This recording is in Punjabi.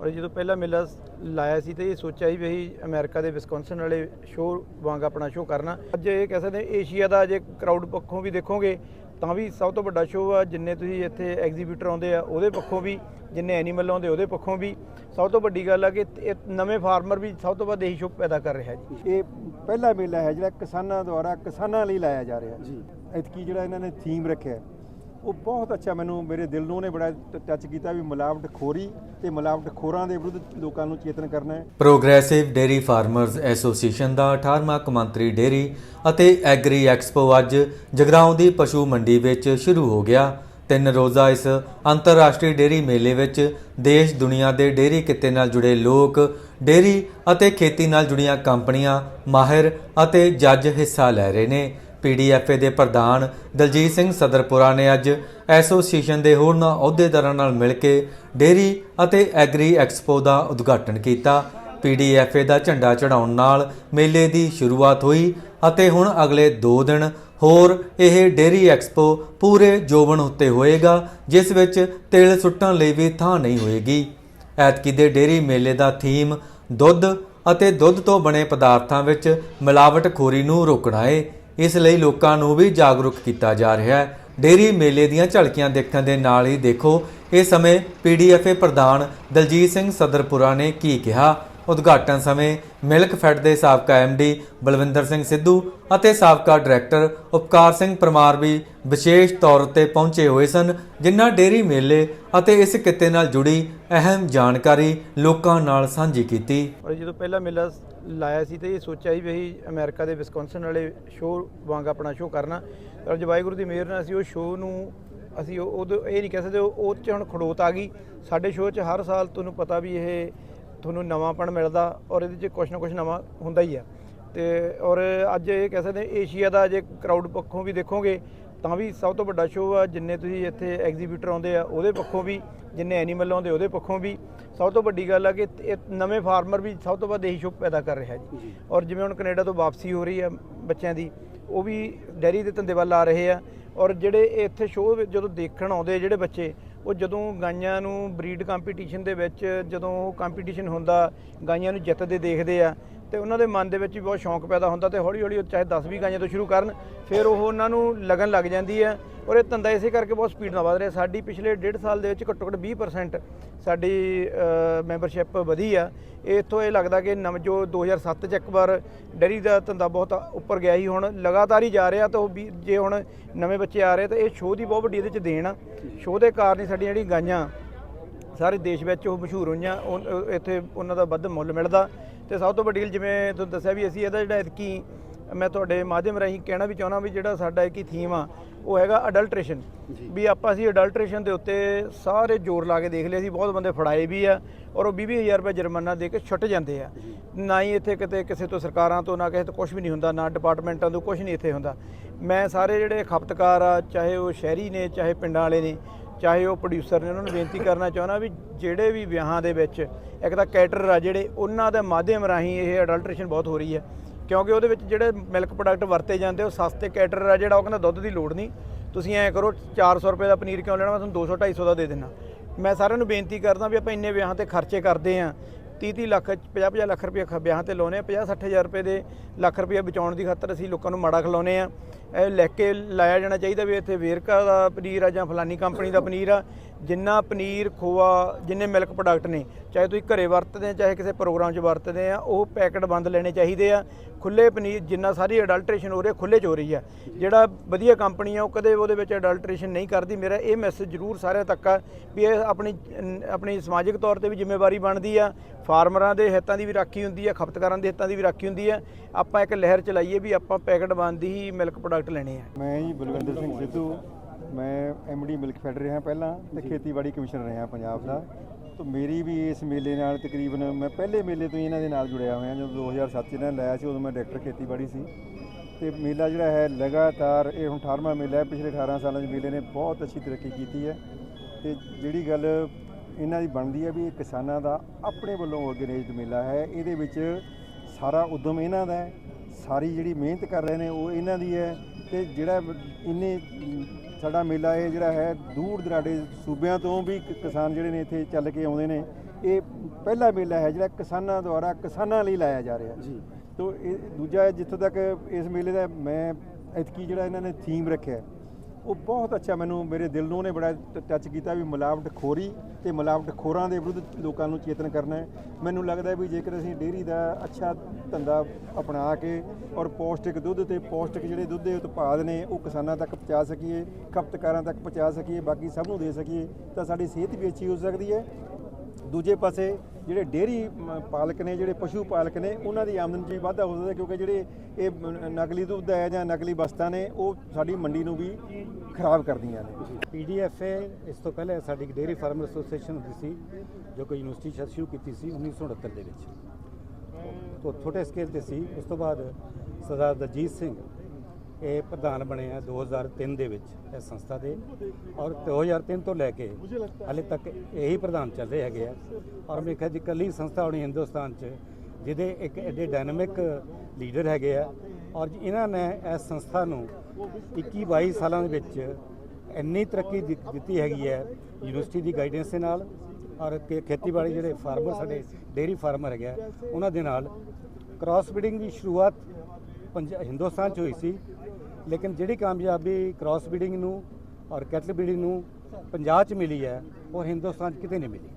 ਔਰ ਜਦੋਂ ਪਹਿਲਾ ਮੇਲਾ ਲਾਇਆ ਸੀ ਤੇ ਇਹ ਸੋਚਿਆ ਸੀ ਵੀ ਅਸੀਂ ਅਮਰੀਕਾ ਦੇ ਵਿਸਕੌਨਸਨ ਵਾਲੇ ਸ਼ੋਅ ਵਾਂਗ ਆਪਣਾ ਸ਼ੋਅ ਕਰਨਾ। ਅੱਜ ਇਹ ਕਹਿ ਸਕਦੇ ਏਸ਼ੀਆ ਦਾ ਜੇ ਕਰਾਊਡ ਪੱਖੋਂ ਵੀ ਦੇਖੋਗੇ ਤਾਂ ਵੀ ਸਭ ਤੋਂ ਵੱਡਾ ਸ਼ੋਅ ਆ ਜਿੰਨੇ ਤੁਸੀਂ ਇੱਥੇ ਐਗਜ਼ੀਬਿਟਰ ਆਉਂਦੇ ਆ ਉਹਦੇ ਪੱਖੋਂ ਵੀ ਜਿੰਨੇ ਐਨੀਮਲ ਆਉਂਦੇ ਉਹਦੇ ਪੱਖੋਂ ਵੀ। ਸਭ ਤੋਂ ਵੱਡੀ ਗੱਲ ਆ ਕਿ ਇਹ ਨਵੇਂ ਫਾਰਮਰ ਵੀ ਸਭ ਤੋਂ ਵੱਧ ਇਹੀ ਸ਼ੋਅ ਪੈਦਾ ਕਰ ਰਿਹਾ ਜੀ। ਇਹ ਪਹਿਲਾ ਮੇਲਾ ਹੈ ਜਿਹੜਾ ਕਿਸਾਨਾਂ ਦੁਆਰਾ ਕਿਸਾਨਾਂ ਲਈ ਲਾਇਆ ਜਾ ਰਿਹਾ। ਜੀ। ਇਤਕੀ ਜਿਹੜਾ ਇਹਨਾਂ ਨੇ ਥੀਮ ਰੱਖਿਆ। ਉਹ ਬਹੁਤ ਅੱਛਾ ਮੈਨੂੰ ਮੇਰੇ ਦਿਲ ਨੂੰ ਉਹਨੇ ਬੜਾ ਟੱਚ ਕੀਤਾ ਵੀ ਮਿਲਾਵਟ ਖੋਰੀ ਤੇ ਮਿਲਾਵਟ ਖੋਰਾਂ ਦੇ ਵਿਰੁੱਧ ਲੋਕਾਂ ਨੂੰ ਚੇਤਨ ਕਰਨਾ ਹੈ। ਪ੍ਰੋਗਰੈਸਿਵ ਡੇਰੀ ਫਾਰਮਰਜ਼ ਐਸੋਸੀਏਸ਼ਨ ਦਾ 18ਵਾਂ ਕੌਮਾਂਤਰੀ ਡੇਰੀ ਅਤੇ ਐਗਰੀ ਐਕਸਪੋ ਅੱਜ ਜਗਰਾਉਂ ਦੀ ਪਸ਼ੂ ਮੰਡੀ ਵਿੱਚ ਸ਼ੁਰੂ ਹੋ ਗਿਆ। ਤਿੰਨ ਰੋਜ਼ਾ ਇਸ ਅੰਤਰਰਾਸ਼ਟਰੀ ਡੇਰੀ ਮੇਲੇ ਵਿੱਚ ਦੇਸ਼, ਦੁਨੀਆ ਦੇ ਡੇਰੀ ਕਿੱਤੇ ਨਾਲ ਜੁੜੇ ਲੋਕ ਡੇਰੀ ਅਤੇ ਖੇਤੀ ਨਾਲ ਜੁੜੀਆਂ ਕੰਪਨੀਆਂ ਮਾਹਿਰ ਅਤੇ ਜੱਜ ਹਿੱਸਾ ਲੈ ਰਹੇ ਨੇ। ਪੀਡੀਐਫਏ ਦੇ ਪ੍ਰਧਾਨ ਦਲਜੀਤ ਸਿੰਘ ਸਦਰਪੁਰਾ ਨੇ ਅੱਜ ਐਸੋਸੀਏਸ਼ਨ ਦੇ ਹੋਰਨਾਂ ਅਹੁਦੇਦਾਰਾਂ ਨਾਲ ਮਿਲ ਕੇ ਡੇਰੀ ਅਤੇ ਐਗਰੀ ਐਕਸਪੋ ਦਾ ਉਦਘਾਟਨ ਕੀਤਾ। ਪੀਡੀਐਫਏ ਦਾ ਝੰਡਾ ਚੜਾਉਣ ਨਾਲ ਮੇਲੇ ਦੀ ਸ਼ੁਰੂਆਤ ਹੋਈ ਅਤੇ ਹੁਣ ਅਗਲੇ 2 ਦਿਨ ਹੋਰ ਇਹ ਡੇਰੀ ਐਕਸਪੋ ਪੂਰੇ ਜੋਬਨ ਉੱਤੇ ਹੋਏਗਾ, ਜਿਸ ਵਿੱਚ ਤੇਲ ਸੁੱਟਣ ਲਈ ਵੀ ਥਾਂ ਨਹੀਂ ਹੋਏਗੀ। ਐਤਕੀ ਦੇ ਡੇਰੀ ਮੇਲੇ ਦਾ ਥੀਮ ਦੁੱਧ ਅਤੇ ਦੁੱਧ ਤੋਂ ਬਣੇ ਪਦਾਰਥਾਂ ਵਿੱਚ ਮਿਲਾਵਟਖੋਰੀ ਨੂੰ ਰੋਕਣਾ ਹੈ ਇਸ ਲਈ ਲੋਕਾਂ ਨੂੰ ਵੀ ਜਾਗਰੂਕ ਕੀਤਾ ਜਾ ਰਿਹਾ ਹੈ। ਡੇਰੀ ਮੇਲੇ ਦੀਆਂ ਝਲਕੀਆਂ ਦੇਖਣ ਦੇ ਨਾਲ ਹੀ ਦੇਖੋ, ਇਸ ਸਮੇਂ ਪੀਡੀਐਫਏ ਪ੍ਰਧਾਨ ਦਲਜੀਤ ਸਿੰਘ ਸਦਰਪੁਰਾ ਨੇ ਕੀ ਕਿਹਾ। ਉਦਘਾਟਨ ਸਮੇਂ ਮਿਲਕ ਫੈਡ ਦੇ ਸਾਬਕਾ ਐਮਡੀ ਬਲਵਿੰਦਰ ਸਿੰਘ ਸਿੱਧੂ ਅਤੇ ਸਾਬਕਾ ਡਾਇਰੈਕਟਰ ਉਪਕਾਰ ਸਿੰਘ ਪਰਮਾਰ ਵੀ ਵਿਸ਼ੇਸ਼ ਤੌਰ ਉੱਤੇ ਪਹੁੰਚੇ ਹੋਏ ਸਨ, ਜਿਨ੍ਹਾਂ ਡੇਰੀ ਮੇਲੇ ਅਤੇ ਇਸ ਕਿੱਤੇ ਨਾਲ ਜੁੜੀ ਅਹਿਮ ਜਾਣਕਾਰੀ ਲੋਕਾਂ ਨਾਲ ਸਾਂਝੀ ਕੀਤੀ। ਜਦੋਂ ਪਹਿਲਾ ਮੇਲਾ ਲਾਇਆ ਸੀ ਤੇ ਇਹ ਸੋਚਿਆ ਸੀ ਵੀ ਅਸੀਂ ਅਮਰੀਕਾ ਦੇ ਵਿਸਕੌਨਸਨ ਵਾਲੇ ਸ਼ੋਅ ਵਾਂਗ ਆਪਣਾ ਸ਼ੋਅ ਕਰਨਾ। ਪਰ ਜੇ ਵਾਹਿਗੁਰੂ ਦੀ ਮਿਹਰ ਨਾਲ ਅਸੀਂ ਉਹ ਸ਼ੋਅ ਨੂੰ ਅਸੀਂ ਉਹ ਉਦੋਂ ਇਹ ਨਹੀਂ ਕਹਿ ਸਕਦੇ, ਉਹ ਉਹ 'ਚ ਹੁਣ ਖੜੋਤ ਆ ਗਈ। ਸਾਡੇ ਸ਼ੋਅ 'ਚ ਹਰ ਸਾਲ ਤੁਹਾਨੂੰ ਪਤਾ ਵੀ ਇਹ ਤੁਹਾਨੂੰ ਨਵਾਂਪਣ ਮਿਲਦਾ ਔਰ ਇਹਦੇ 'ਚ ਕੁਛ ਨਾ ਕੁਛ ਨਵਾਂ ਹੁੰਦਾ ਹੀ ਆ। ਤੇ ਔਰ ਅੱਜ ਇਹ ਕਹਿ ਸਕਦੇ, ਏਸ਼ੀਆ ਦਾ ਜੇ ਕਰਾਊਡ ਪੱਖੋਂ ਵੀ ਦੇਖੋਗੇ ਤਾਂ ਵੀ ਸਭ ਤੋਂ ਵੱਡਾ ਸ਼ੋਅ ਆ ਜਿੰਨੇ ਤੁਸੀਂ ਇੱਥੇ ਐਗਜ਼ੀਬਿਟਰ ਆਉਂਦੇ ਆ ਉਹਦੇ ਪੱਖੋਂ ਵੀ ਜਿੰਨੇ ਐਨੀਮਲ ਆਉਂਦੇ ਉਹਦੇ ਪੱਖੋਂ ਵੀ। ਸਭ ਤੋਂ ਵੱਡੀ ਗੱਲ ਆ ਕਿ ਇਹ ਨਵੇਂ ਫਾਰਮਰ ਵੀ ਸਭ ਤੋਂ ਵੱਧ ਇਹੀ ਸ਼ੋਅ ਪੈਦਾ ਕਰ ਰਿਹਾ ਜੀ। ਔਰ ਜਿਵੇਂ ਹੁਣ ਕੈਨੇਡਾ ਤੋਂ ਵਾਪਸੀ ਹੋ ਰਹੀ ਆ ਬੱਚਿਆਂ ਦੀ ਉਹ ਵੀ ਡੈਰੀ ਦੇ ਧੰਦੇ ਵੱਲ ਆ ਰਹੇ ਆ। ਔਰ ਜਿਹੜੇ ਇੱਥੇ ਸ਼ੋਅ ਜਦੋਂ ਦੇਖਣ ਆਉਂਦੇ ਜਿਹੜੇ ਬੱਚੇ ਉਹ ਜਦੋਂ ਗਾਈਆਂ ਨੂੰ ਬਰੀਡ ਕੰਪੀਟੀਸ਼ਨ ਦੇ ਵਿੱਚ ਜਦੋਂ ਉਹ ਕੰਪੀਟੀਸ਼ਨ ਹੁੰਦਾ ਗਾਈਆਂ ਨੂੰ ਜਿੱਤਦੇ ਦੇਖਦੇ ਆ ਤੇ ਉਹਨਾਂ ਦੇ ਮਨ ਦੇ ਵਿੱਚ ਵੀ ਬਹੁਤ ਸ਼ੌਂਕ ਪੈਦਾ ਹੁੰਦਾ ਤੇ ਹੌਲੀ ਹੌਲੀ ਉਹ ਚਾਹੇ 10 20 ਗਾਈਆਂ ਤੋਂ ਸ਼ੁਰੂ ਕਰਨ, ਫਿਰ ਉਹ ਉਹਨਾਂ ਨੂੰ ਲਗਨ ਲੱਗ ਜਾਂਦੀ ਹੈ ਔਰ ਇਹ ਧੰਦਾ ਇਸੇ ਕਰਕੇ ਬਹੁਤ ਸਪੀਡ ਨਾਲ ਵਧ ਰਿਹਾ। ਸਾਡੀ ਪਿਛਲੇ ਡੇਢ ਸਾਲ ਦੇ ਵਿੱਚ ਘੱਟੋ ਘੱਟ 20% ਸਾਡੀ ਮੈਂਬਰਸ਼ਿਪ ਵਧੀ ਆ। ਇੱਥੋਂ ਇਹ ਲੱਗਦਾ ਕਿ ਨਵ, ਜੋ 2007 ਚ ਇੱਕ ਵਾਰ ਡੈਰੀ ਦਾ ਧੰਦਾ ਬਹੁਤ ਉੱਪਰ ਗਿਆ ਸੀ, ਹੁਣ ਲਗਾਤਾਰ ਹੀ ਜਾ ਰਿਹਾ ਤਾਂ ਉਹ ਵੀ ਜੇ ਹੁਣ ਨਵੇਂ ਬੱਚੇ ਆ ਰਹੇ ਤਾਂ ਇਹ ਸ਼ੋਅ ਦੀ ਬਹੁਤ ਵੱਡੀ ਇਹਦੇ ਚ ਦੇਣ ਆ। ਸ਼ੋਅ ਦੇ ਕਾਰਨ ਹੀ ਸਾਡੀਆਂ ਜਿਹੜੀਆਂ ਗਾਈਆਂ ਸਾਰੇ ਦੇਸ਼ ਵਿੱਚ ਉਹ ਮਸ਼ਹੂਰ ਹੋਈਆਂ ਇੱਥੇ ਉਹਨਾਂ ਦਾ ਵੱਧ ਮੁੱਲ ਮਿਲਦਾ। ਤੇ ਸਭ ਤੋਂ ਵੱਡੀ ਗੱਲ ਜਿਵੇਂ ਤੁਹਾਨੂੰ ਦੱਸਿਆ ਵੀ ਅਸੀਂ ਇਹਦਾ ਜਿਹੜਾ ਇਤਕੀ ਮੈਂ ਤੁਹਾਡੇ ਮਾਧਿਅਮ ਰਾਹੀਂ ਕਹਿਣਾ ਵੀ ਚਾਹੁੰਦਾ ਵੀ ਜਿਹੜਾ ਸਾਡਾ ਇੱਕ ਥੀਮ ਆ ਉਹ ਹੈਗਾ ਅਡਲਟ੍ਰੇਸ਼ਨ ਵੀ ਆਪਾਂ ਅਸੀਂ ਅਡਲਟ੍ਰੇਸ਼ਨ ਦੇ ਉੱਤੇ ਸਾਰੇ ਜ਼ੋਰ ਲਾ ਕੇ ਦੇਖ ਲਿਆ ਸੀ ਬਹੁਤ ਬੰਦੇ ਫੜਾਏ ਵੀ ਆ ਔਰ ਉਹ 20000 ਰੁਪਏ ਜੁਰਮਾਨਾ ਦੇ ਕੇ ਛੁੱਟ ਜਾਂਦੇ ਆ। ਨਾ ਹੀ ਇੱਥੇ ਕਿਤੇ ਕਿਸੇ ਤੋਂ ਸਰਕਾਰਾਂ ਤੋਂ ਨਾ ਕਿਸੇ ਤੋਂ ਕੁਝ ਵੀ ਨਹੀਂ ਹੁੰਦਾ ਨਾ ਡਿਪਾਰਟਮੈਂਟਾਂ ਤੋਂ ਕੁਝ ਨਹੀਂ ਇੱਥੇ ਹੁੰਦਾ। ਮੈਂ ਸਾਰੇ ਜਿਹੜੇ ਖਪਤਕਾਰ ਆ ਚਾਹੇ ਉਹ ਸ਼ਹਿਰੀ ਨੇ ਚਾਹੇ ਪਿੰਡਾਂ ਵਾਲੇ ਨੇ ਚਾਹੇ ਉਹ ਪ੍ਰੋਡਿਊਸਰ ਨੇ ਉਹਨਾਂ ਨੂੰ ਬੇਨਤੀ ਕਰਨਾ ਚਾਹੁੰਦਾ ਵੀ ਜਿਹੜੇ ਵੀ ਵਿਆਹਾਂ ਦੇ ਵਿੱਚ ਇੱਕ ਤਾਂ ਕੈਟਰਰ ਆ ਜਿਹੜੇ, ਉਹਨਾਂ ਦੇ ਮਾਧਿਅਮ ਰਾਹੀਂ ਇਹ ਅਡਲਟ੍ਰੇਸ਼ਨ ਬਹੁਤ ਹੋ ਰਹੀ ਹੈ। ਕਿਉਂਕਿ ਉਹਦੇ ਵਿੱਚ ਜਿਹੜੇ ਮਿਲਕ ਪ੍ਰੋਡਕਟ ਵਰਤੇ ਜਾਂਦੇ, ਉਹ ਸਸਤੇ ਕੈਟਰਰ ਆ ਜਿਹੜਾ ਉਹ ਕਹਿੰਦਾ ਦੁੱਧ ਦੀ ਲੋੜ ਨਹੀਂ। ਤੁਸੀਂ ਐਂ ਕਰੋ 400 ਰੁਪਏ ਦਾ ਪਨੀਰ ਕਿਉਂ ਲੈਣਾ? ਮੈਂ ਤੁਹਾਨੂੰ 200 250 ਦਾ ਦੇ ਦਿੰਦਾ। ਮੈਂ ਸਾਰਿਆਂ ਨੂੰ ਬੇਨਤੀ ਕਰਦਾ ਵੀ ਆਪਾਂ ਇੰਨੇ ਵਿਆਹਾਂ ਤੇ ਖਰਚੇ ਕਰਦੇ ਆਂ। 30 30 ਲੱਖ 50 50 ਲੱਖ ਰੁਪਏ ਖ- ਵਿਆਹਾਂ ਤੇ ਲਾਉਨੇ ਆ। 50 60 ਹਜ਼ਾਰ ਰੁਪਏ ਦੇ ਲੱਖ ਰੁਪਏ ਬਚਾਉਣ ਦੀ ਖਾਤਰ ਅਸੀਂ ਲੋਕਾਂ ਨੂੰ ਮਾੜਾ ਖਿਲਾਉਨੇ ਆ। ਇਹ ਲੈ ਕੇ ਲਾਇਆ ਜਾਣਾ ਚਾਹੀਦਾ ਵੀ ਇੱਥੇ ਵੇਰਕਾ ਦਾ ਪਨੀਰ ਆ ਜਾਂ ਫਲਾਨੀ ਕੰਪਨੀ ਦਾ ਪਨੀਰ ਆ। ਜਿੰਨਾ ਪਨੀਰ, ਖੋਆ, ਜਿੰਨੇ ਮਿਲਕ ਪ੍ਰੋਡਕਟ ਨੇ, ਚਾਹੇ ਤੁਸੀਂ ਘਰੇ ਵਰਤਦੇ ਆ, ਚਾਹੇ ਕਿਸੇ ਪ੍ਰੋਗਰਾਮ 'ਚ ਵਰਤਦੇ ਆ, ਉਹ ਪੈਕਟ ਬੰਦ ਲੈਣੇ ਚਾਹੀਦੇ ਆ। ਖੁੱਲੇ ਪਨੀਰ, ਜਿੰਨਾ ਸਾਰੀ ਅਡਲਟ੍ਰੇਸ਼ਨ ਹੋ ਰਹੀ ਹੈ ਖੁੱਲੇ 'ਚ ਹੋ ਰਹੀ ਆ ਜਿਹੜਾ ਵਧੀਆ ਕੰਪਨੀ ਆ, ਉਹ ਕਦੇ ਉਹਦੇ ਵਿੱਚ ਅਡਲਟ੍ਰੇਸ਼ਨ ਨਹੀਂ ਕਰਦੀ। ਮੇਰਾ ਇਹ ਮੈਸੇਜ ਜ਼ਰੂਰ ਸਾਰਿਆਂ ਤੱਕ ਆ ਵੀ ਇਹ ਆਪਣੀ ਆਪਣੀ ਸਮਾਜਿਕ ਤੌਰ ਤੇ ਵੀ ਜ਼ਿੰਮੇਵਾਰੀ ਬਣਦੀ ਆ। ਫਾਰਮਰਾਂ ਦੇ ਹਿੱਤਾਂ ਦੀ ਵੀ ਰਾਖੀ ਹੁੰਦੀ ਆ, ਖਪਤਕਾਰਾਂ ਦੇ ਹਿੱਤਾਂ ਦੀ ਵੀ ਰਾਖੀ ਹੁੰਦੀ ਆ। ਆਪਾਂ ਇੱਕ ਲਹਿਰ ਚਲਾਈਏ ਵੀ ਆਪਾਂ ਪੈਕਟ ਬੰਦ ਹੀ ਮਿਲਕ ਪ੍ਰੋਡਕਟ ਲੈਣੇ ਆ। ਮੈਂ ਜੀ ਬਲਵਿੰਦਰ ਸਿੰਘ ਸਿੱਧੂ। ਮੈਂ ਐਮਡੀ ਮਿਲਕ ਫੈਡ ਰਿਹਾ ਪਹਿਲਾਂ ਤੇ ਖੇਤੀਬਾੜੀ ਕਮਿਸ਼ਨਰ ਰਿਹਾ ਪੰਜਾਬ ਦਾ। ਤਾਂ ਮੇਰੀ ਵੀ ਇਸ ਮੇਲੇ ਨਾਲ ਤਕਰੀਬਨ ਮੈਂ ਪਹਿਲੇ ਮੇਲੇ ਤੋਂ ਹੀ ਇਹਨਾਂ ਦੇ ਨਾਲ ਜੁੜਿਆ ਹੋਇਆ। ਜਦੋਂ 2007 ਚ ਇਹਨਾਂ ਨੇ ਲਾਇਆ ਸੀ ਉਦੋਂ ਮੈਂ ਡਾਇਰੈਕਟਰ ਖੇਤੀਬਾੜੀ ਸੀ। ਤੇ ਮੇਲਾ ਜਿਹੜਾ ਹੈ ਲਗਾਤਾਰ ਇਹ ਹੁਣ 18ਵਾਂ ਮੇਲਾ ਹੈ। ਪਿਛਲੇ 18 ਸਾਲਾਂ ਦੇ ਮੇਲੇ ਨੇ ਬਹੁਤ ਅੱਛੀ ਤਰੱਕੀ ਕੀਤੀ ਹੈ। ਤੇ ਜਿਹੜੀ ਗੱਲ ਇਹਨਾਂ ਦੀ ਬਣਦੀ ਹੈ ਵੀ ਇਹ ਕਿਸਾਨਾਂ ਦਾ ਆਪਣੇ ਵੱਲੋਂ ਆਰਗੇਨਾਈਜ਼ਡ ਮੇਲਾ ਹੈ। ਇਹਦੇ ਵਿੱਚ ਸਾਰਾ ਉਦਮ ਇਹਨਾਂ ਦਾ ਹੈ। ਸਾਰੀ ਜਿਹੜੀ ਮਿਹਨਤ ਕਰ ਰਹੇ ਨੇ ਉਹ ਇਹਨਾਂ ਦੀ ਹੈ। ਤੇ ਜਿਹੜਾ ਇੰਨੇ ਸਾਡਾ ਮੇਲਾ ਇਹ ਜਿਹੜਾ ਹੈ ਦੂਰ ਦਰਾਡੇ ਸੂਬਿਆਂ ਤੋਂ ਵੀ ਕਿਸਾਨ ਜਿਹੜੇ ਨੇ ਇੱਥੇ ਚੱਲ ਕੇ ਆਉਂਦੇ ਨੇ। ਇਹ ਪਹਿਲਾ ਮੇਲਾ ਹੈ ਜਿਹੜਾ ਕਿਸਾਨਾਂ ਦੁਆਰਾ ਕਿਸਾਨਾਂ ਲਈ ਲਾਇਆ ਜਾ ਰਿਹਾ। ਜੀ। ਤੋ ਇਹ ਦੂਜਾ ਜਿੱਥੋਂ ਤੱਕ ਇਸ ਮੇਲੇ ਦਾ ਮੈਂ ਐਤਕੀ ਜਿਹੜਾ ਇਹਨਾਂ ਨੇ ਥੀਮ ਰੱਖਿਆ ਉਹ ਬਹੁਤ ਅੱਛਾ ਮੈਨੂੰ ਮੇਰੇ ਦਿਲ ਨੂੰ ਉਹਨੇ ਬੜਾ ਟੱਚ ਕੀਤਾ ਵੀ ਮਿਲਾਵਟ ਖੋਰੀ ਤੇ ਮਿਲਾਵਟ ਖੋਰਾਂ ਦੇ ਵਿਰੁੱਧ ਲੋਕਾਂ ਨੂੰ ਚੇਤਨ ਕਰਨਾ ਹੈ। ਮੈਨੂੰ ਲੱਗਦਾ ਵੀ ਜੇਕਰ ਅਸੀਂ ਡੇਅਰੀ ਦਾ ਅੱਛਾ ਧੰਦਾ ਅਪਣਾ ਕੇ ਔਰ ਪੌਸ਼ਟਿਕ ਦੁੱਧ ਤੇ ਪੌਸ਼ਟਿਕ ਜਿਹੜੇ ਦੁੱਧ ਦੇ ਉਤਪਾਦ ਨੇ ਉਹ ਕਿਸਾਨਾਂ ਤੱਕ ਪਹੁੰਚਾ ਸਕੀਏ, ਖਪਤਕਾਰਾਂ ਤੱਕ ਪਹੁੰਚਾ ਸਕੀਏ, ਬਾਕੀ ਸਭ ਨੂੰ ਦੇ ਸਕੀਏ, ਤਾਂ ਸਾਡੀ ਸਿਹਤ ਵੀ ਅੱਛੀ ਹੋ ਸਕਦੀ ਹੈ। ਦੂਜੇ ਪਾਸੇ ਜਿਹੜੇ ਡੇਅਰੀ ਪਾਲਕ ਨੇ, ਜਿਹੜੇ ਪਸ਼ੂ ਪਾਲਕ ਨੇ, ਉਹਨਾਂ ਦੀ ਆਮਦਨ 'ਚ ਵੀ ਵਾਧਾ ਹੋ ਸਕਦਾ ਕਿਉਂਕਿ ਜਿਹੜੇ ਇਹ ਨਕਲੀ ਦੁੱਧ ਹੈ ਜਾਂ ਨਕਲੀ ਵਸਤਾਂ ਨੇ, ਉਹ ਸਾਡੀ ਮੰਡੀ ਨੂੰ ਵੀ ਖਰਾਬ ਕਰਦੀਆਂ ਨੇ। ਪੀਡੀਐਫਏ ਇਸ ਤੋਂ ਪਹਿਲੇ ਸਾਡੀ ਡੇਅਰੀ ਫਾਰਮਰ ਐਸੋਸੀਏਸ਼ਨ ਹੁੰਦੀ ਸੀ, ਜੋ ਕਿ ਯੂਨੀਵਰਸਿਟੀ ਚ ਸ਼ੁਰੂ ਕੀਤੀ ਸੀ 1969 ਦੇ ਵਿੱਚ। ਤੋਂ ਛੋਟੇ ਸਕੇਲ ਤੇ ਸੀ। ਉਸ ਤੋਂ ਬਾਅਦ ਸਰਦਾਰ ਦਲਜੀਤ ਸਿੰਘ ਇਹ ਪ੍ਰਧਾਨ ਬਣੇ ਆ 2003 ਦੇ ਵਿੱਚ ਇਸ ਸੰਸਥਾ ਦੇ। ਔਰ 2003 ਤੋਂ ਲੈ ਕੇ ਹਾਲੇ ਤੱਕ ਇਹੀ ਪ੍ਰਧਾਨ ਚੱਲ ਰਹੇ ਹੈਗੇ ਆ। ਔਰ ਮੇਰੇ ਖਿਆਲ ਜੀ ਇਕੱਲੀ ਸੰਸਥਾ ਹੋਣੀ ਹਿੰਦੁਸਤਾਨ 'ਚ, ਜਿਹਦੇ ਇੱਕ ਐਡੇ ਡਾਇਨਾਮਿਕ ਲੀਡਰ ਹੈਗੇ ਆ। ਔਰ ਇਹਨਾਂ ਨੇ ਇਸ ਸੰਸਥਾ ਨੂੰ 21 22 ਸਾਲਾਂ ਦੇ ਵਿੱਚ ਇੰਨੀ ਤਰੱਕੀ ਦਿੱ- ਦਿੱਤੀ ਹੈਗੀ ਹੈ ਯੂਨੀਵਰਸਿਟੀ ਦੀ ਗਾਈਡੈਂਸ ਦੇ ਨਾਲ। ਔਰ ਖੇ- ਖੇਤੀਬਾੜੀ ਜਿਹੜੇ ਫਾਰਮਰ ਸਾਡੇ ਡੇਅਰੀ ਫਾਰਮਰ ਹੈਗੇ ਆ, ਉਹਨਾਂ ਦੇ ਨਾਲ। ਕ੍ਰਾਸ ਬਰੀਡਿੰਗ ਦੀ ਸ਼ੁਰੂਆਤ ਪੰਜ ਹਿੰਦੁਸਤਾਨ 'ਚ ਹੋਈ ਸੀ, ਲੇਕਿਨ ਜਿਹੜੀ ਕਾਮਯਾਬੀ ਕ੍ਰਾਸ ਬਰੀਡਿੰਗ ਨੂੰ ਔਰ ਕੈਟਲ ਬਰੀਡਿੰਗ ਨੂੰ ਪੰਜਾਬ 'ਚ ਮਿਲੀ ਹੈ, ਉਹ ਹਿੰਦੁਸਤਾਨ 'ਚ ਕਿਤੇ ਨਹੀਂ ਮਿਲੀ।